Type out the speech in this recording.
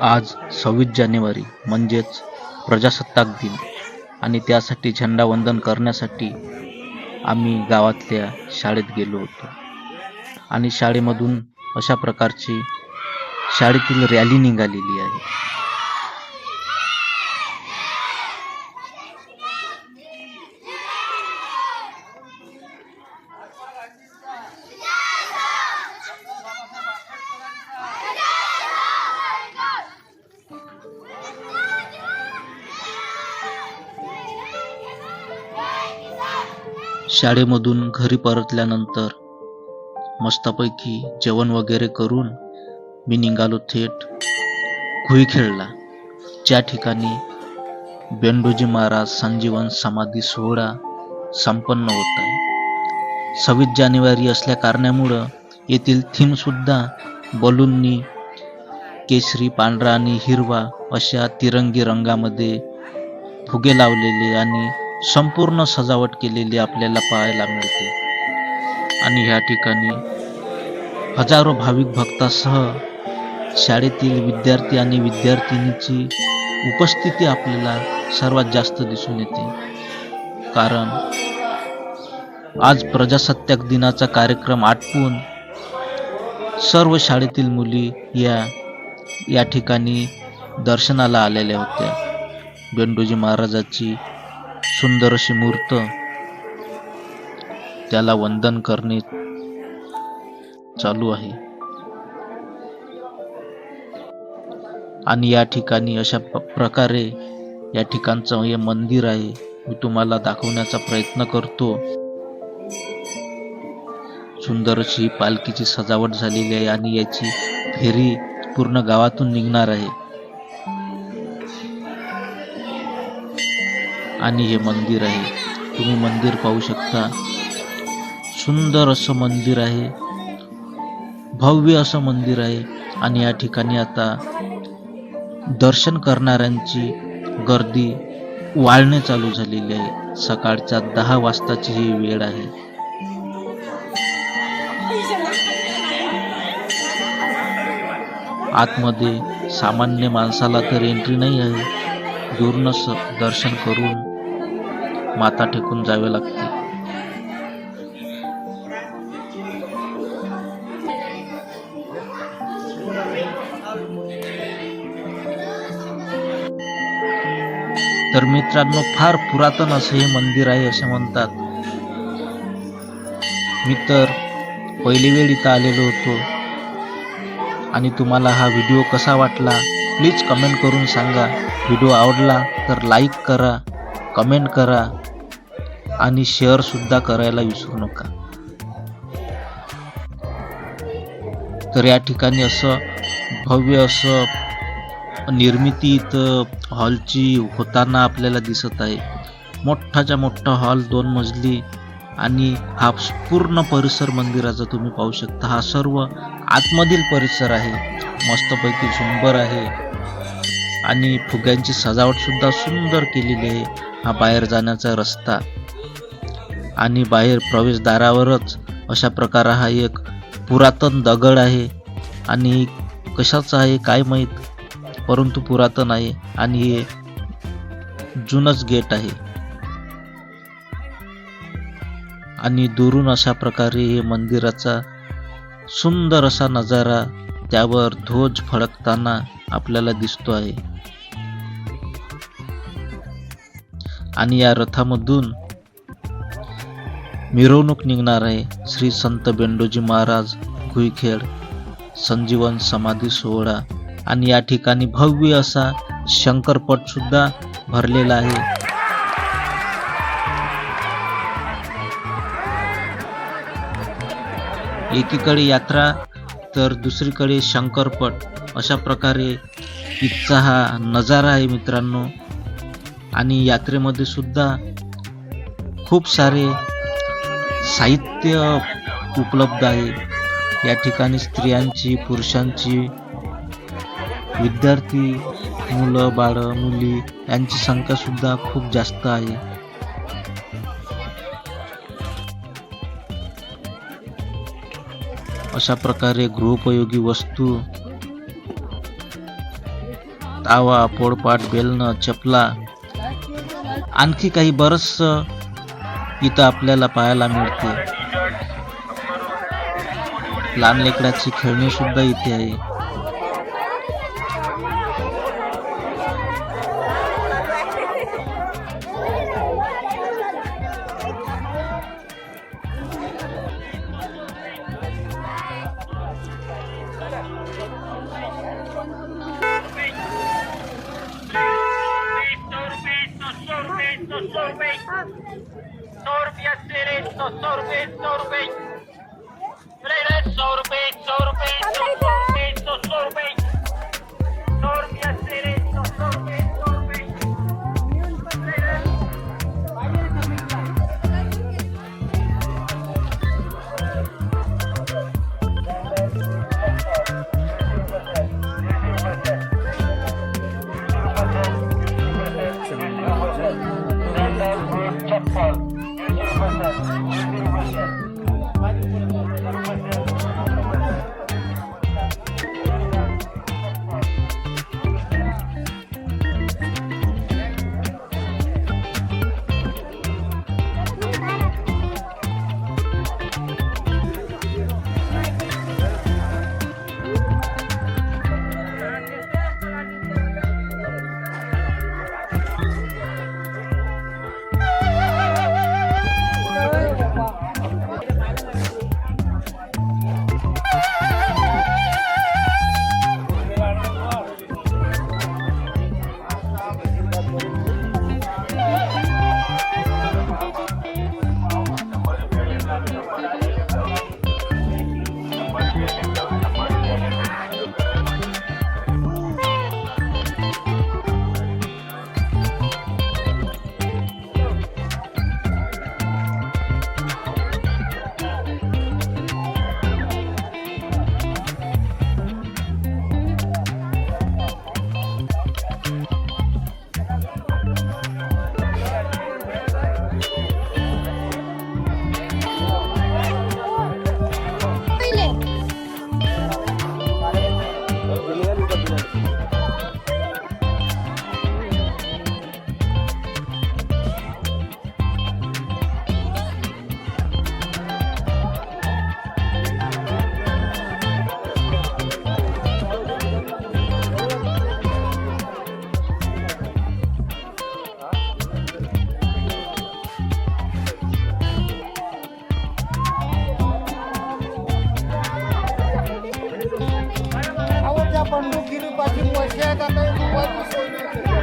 आज सव्वीस जानेवारी म्हणजेच प्रजासत्ताक दिन. आणि त्यासाठी झेंडावंदन करण्यासाठी आम्ही गावातल्या शाळेत गेलो होतो. आणि शाळेमधून अशा प्रकारची शाळेतील रॅली निघालेली आहे. शाळेमधून घरी परतल्यानंतर मस्तपैकी जेवण वगैरे करून मी निघालो थेट खेळला ज्या ठिकाणी बेंडोजी महाराज संजीवन समाधी सोहळा संपन्न होत आहे. सव्वीस जानेवारी असल्या कारणामुळं येथील थीम सुद्धा बलूननी केशरी पांढरा आणि हिरवा अशा तिरंगी रंगामध्ये फुगे लावलेले आणि संपूर्ण सजावट केलेली आपल्याला पाहायला मिळते. आणि ह्या ठिकाणी हजारो भाविक भक्तासह शाळेतील विद्यार्थी आणि विद्यार्थिनीची उपस्थिती आपल्याला सर्वात जास्त दिसून येते. कारण आज प्रजासत्ताक दिनाचा कार्यक्रम आटपून सर्व शाळेतील मुली या या ठिकाणी दर्शनाला आलेल्या होत्या. बेंडोजी महाराजाची सुंदर अशी मूर्त त्याला वंदन करणे चालू आहे. आणि या ठिकाणी अशा प्रकारे या ठिकाणचं हे मंदिर आहे. मी तुम्हाला दाखवण्याचा प्रयत्न करतो. सुंदर अशी पालखीची सजावट झालेली आहे आणि याची फेरी पूर्ण गावातून निघणार आहे. आणि हे मंदिर आहे. तुम्ही मंदिर पाहू शकता. सुंदर असं मंदिर आहे. भव्य असं मंदिर आहे. आणि या ठिकाणी आता दर्शन करणाऱ्यांची गर्दी वाढणे चालू झालेली आहे. सकाळच्या दहा वाजताची ही वेळ आहे. आतमध्ये सामान्य माणसाला तर एंट्री नाही आहे. दूरनच दर्शन करून माथा टेकून जावे लागते. तर मित्रांनो फार पुरातन असं हे मंदिर आहे असे म्हणतात. मी तर पहिली वेळ इथं आलेलो होतो. आणि तुम्हाला हा व्हिडिओ कसा वाटला प्लीज कमेंट करून सांगा. व्हिडिओ आवडला तर लाईक करा. कमेंट करा आणि शेअर सुद्धा करायला विसरू नका. तर या ठिकाणी असं भव्य असं निर्मिती इथं हॉलची होताना आपल्याला दिसत आहे. मोठाच्या मोठा हॉल दोन मजली आणि हा पूर्ण परिसर मंदिराचा तुम्ही पाहू शकता. हा सर्व आतमधील परिसर आहे. मस्तपैकी सुंदर आहे. आणि फुग्यांची सजावट सुद्धा सुंदर केलेली आहे. हा बाहेर जाण्याचा रस्ता आणि बाहेर प्रवेशद्वारावरच अशा प्रकार हा एक पुरातन दगड आहे. आणि कशाचा आहे काय माहीत? परंतु पुरातन आहे आणि हे जुनच गेट आहे. आणि दुरून अशा प्रकारे हे मंदिराचा सुंदर असा नजारा त्यावर ध्वज फडकताना आपल्याला दिसतो आहे. आणि या रथामधून मिरवणूक निघणार आहे. श्री संत बेंडोजी महाराज गुईखेड संजीवन समाधी सोहळा आणि या ठिकाणी भव्य असा शंकरपट सुद्धा भरलेला आहे. एकीकडे यात्रा तर दुसरीकडे शंकरपट. अशा प्रकारे इथचा हा नजारा आहे मित्रांनो. आणि यात्रेमध्ये सुद्धा खूप सारे साहित्य उपलब्ध आहे. या ठिकाणी स्त्रियांची पुरुषांची विद्यार्थी मुलं बाळं मुली यांची संख्यासुद्धा खूप जास्त आहे. अशा प्रकारे गृहोपयोगी वस्तू तावा पोळपाट बेलणं चपला आणखी काही बरंच इथं आपल्याला पाहायला मिळते. लहान लेकराची खेळणी सुद्धा इथे आहे. sorbe, sorbe, hacer esto, sorbe, sorbe. પણ મૂકીને પાછી પૈસા કાકા એવું બધું